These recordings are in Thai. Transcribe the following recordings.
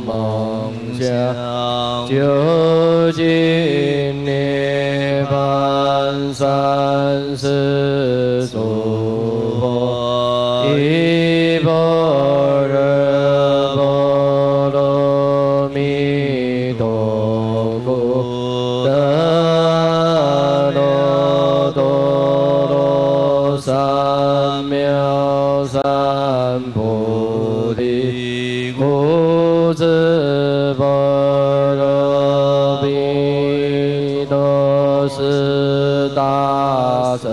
梦想究竟涅盘三世诸佛，依般若波罗蜜多故，得阿耨多罗三藐三菩提。神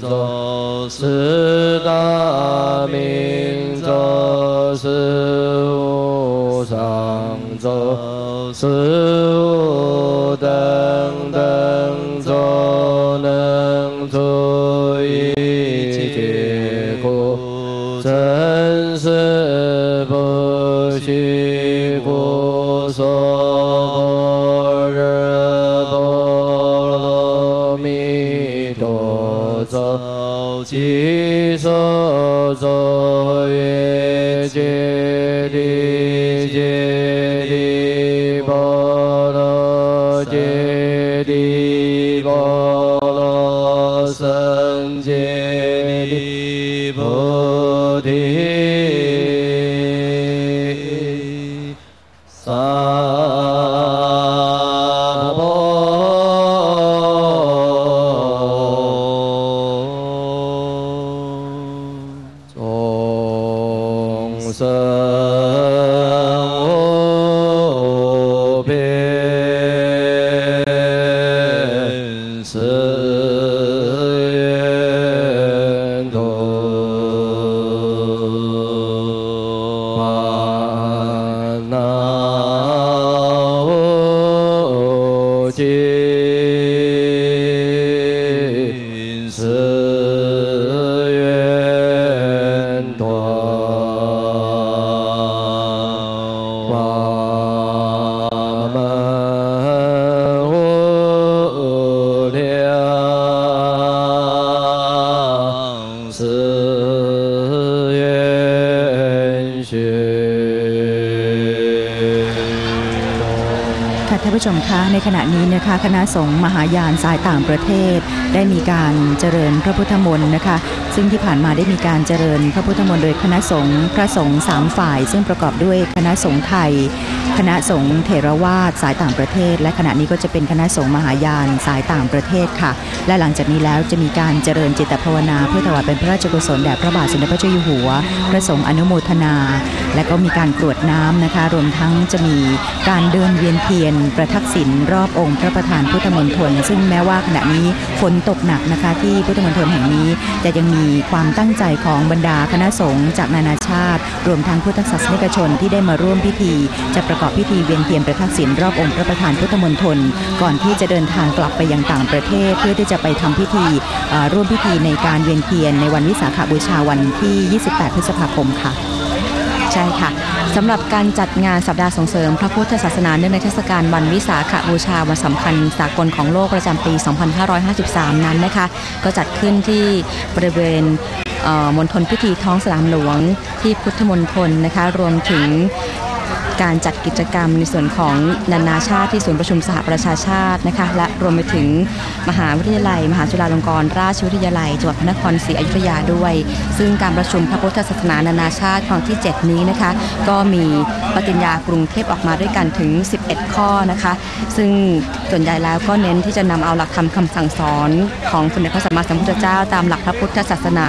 咒，是大明咒，是无上咒，是无等等咒，能除一切苦。真实不虚故说菩提今世缘断。难了今านผู้ชมคะในขณะนี้นะคะคณะสงฆ์มหายานสายต่างประเทศ ได้มีการเจริญพระพุทธมนต์นะคะ ซึ่งที่ผ่านมาได้มีการเจริญพระพุทธมนต์โดยคณะสงฆ์พระสงฆ์สามฝ่าย ซึ่งประกอบด้วยคณะสงฆ์ไทย คณะสงฆ์เถรวาทสายต่างประเทศ และขณะนี้ก็จะเป็นคณะสงฆ์มหายานสายต่างประเทศค่ะ และหลังจากนี้แล้วจะมีการเจริญจิตภาวนา เพื่อถวายเป็นพระราชกุศลแด่พระบาทสมเด็จพระเจ้าอยู่หัว พระสงฆ์อนุโมทนา และก็มีการกรวดน้ำนะคะ รวมทั้งจะมีการเดินเวียนเทียน ประทักษิณรอบองค์พระประธานพุทธมณฑลซึ่งแม้ว่าขณะนี้ฝนตกหนักนะคะที่พุทธมณฑลแห่งนี้แต่ยังมีีความตั้งใจของบรรดาคณะสงฆ์จากนานาชาติ รวมทั้งพุทธศาสนิกชนที่ได้มาร่วมพิธี จะประกอบพิธีเวียนเทียนประทักษิณรอบองค์พระประธานพุทธมณฑลก่อนที่จะเดินทางกลับไปยังต่างประเทศ เพื่อที่จะไปทำพิธีร่วมพิธีในการเวียนเทียนในวันวิสาขบูชาวันที่ 28 พฤษภาคมค่ะ ใช่ค่ะสำหรับการจัดงานสัปดาห์ส่งเสริม พระพุทธศาสนาเนื่องในเทศกาลวันวิสาขบูชาวันสำคัญสากลของโลกประจำปี 2553 นั้นนะคะ ก็จัดขึ้นที่บริเวณมณฑลพิธีท้องสนามหลวงที่พุทธมณฑลนะคะ รวมถึง การจัดกิจกรรมในส่วนของนานาชาติที่ศูนย์ประชุมสหประชาชาตินะคะและรวมไปถึงมหาวิทยาลัย มหาจุฬาลงกรณราชวิทยาลัยจังหวัดพระนครศรีอยุธยาด้วย ซึ่งการประชุมพระพุทธศาสนานานาชาติครั้งที่ 7 นี้นะคะก็มีปฏิญญากรุงเทพออกมาด้วยกันถึง 11 ข้อนะคะ ซึ่งส่วนใหญ่แล้วก็เน้นที่จะนำเอาหลักธรรมคำสั่งสอนของสมเด็จพระสัมมาสัมพุทธเจ้า ตามหลักพระพุทธศาสนา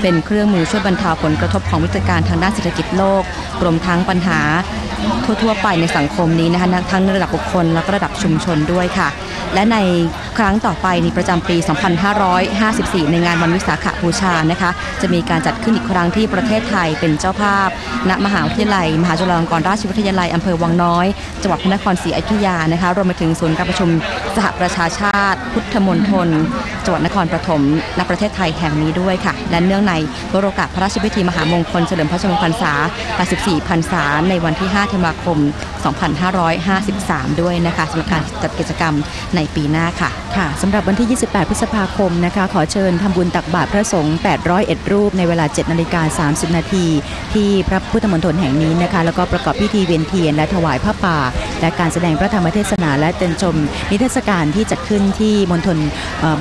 เป็นเครื่องมือช่วยบรรเทาผลกระทบของวิกฤตการณ์ทางด้านเศรษฐกิจโลกรวมทั้งปัญหาทั่วๆไปในสังคมนี้นะคะทั้งในระดับบุคคลและก็ระดับชุมชนด้วยค่ะ และในครั้งต่อไปในประจำปี 2554 ในงานวันวิสาขบูชานะคะ จะมีการจัดขึ้นอีกครั้งที่ประเทศไทยเป็นเจ้าภาพ ณ มหาวิทยาลัย มหาจุฬาลงกรณราชวิทยาลัยอำเภอวังน้อย จังหวัดพระนครศรีอยุธยานะคะรวมไปถึงศูนย์การประชุมสหประชาชาติ พุทธมณฑล จังหวัดนครปฐมณประเทศไทยแห่งนี้ด้วยค่ะ และเนื่องในวโรกาสพระราชพิธีมหามงคลเฉลิมพระชนมพรรษา 84 พรรษา ในวันที่ 5 ธันวาคม 2553 ด้วยนะคะสำหรับการจัดกิจกรรมในปีหน้าค่ะ ค่ะสำหรับวันที่ 28 พฤษภาคมนะคะ ขอเชิญทำบุญตักบาตรพระสงฆ์ 801 รูปในเวลา 7 นาฬิกา 30 นาทีที่พระพุทธมณฑลแห่งนี้นะคะ แล้วก็ประกอบพิธีเวียนเทียนและถวายผ้าป่า และการแสดงพระธรรมเทศนาและเตือนชมนิทรรศการที่จัดขึ้นที่มณฑล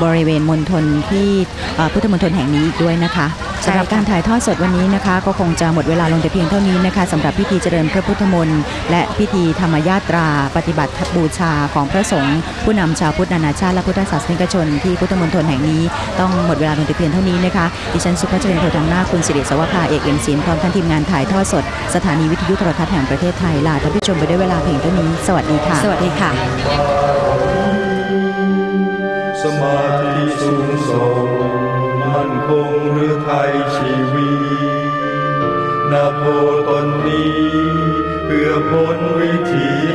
บริเวณมณฑลที่เอ่อพุทธมณฑลแห่งนี้อีกด้วยนะคะใช่สำหรับค่ะการถ่ายทอดสดวันนี้นะคะ ก็คงจะหมดเวลาลงแต่เพียงเท่านี้นะคะสำหรับพิธีเจริญพระพุทธมนต์และพิธีธรรมยาตรา ปฏิบัติบูชาของพระสงฆ์ผู้นำชาวพุทธนานาชาติและพุทธศาสนิกชนที่พุทธมณฑลแห่งนี้ต้องหมดเวลาลงแต่เพียงเท่านี้นะคะดิฉันสุภาพเจริญโพธิ์ทองหน้าคุณสิริสวภาเอกเอ็มศิลป์พร้อมทั้งทีมงานถ่ายทอดสด สถานีวิทยุโทรทัศน์แห่งประเทศไทยลาท่านผู้ชมไปด้วยเวลาเพียงเท่านี้ สวัสดีค่ะ สวัสดีค่ะ โทตนนี้ เพื่อพ้นวิถี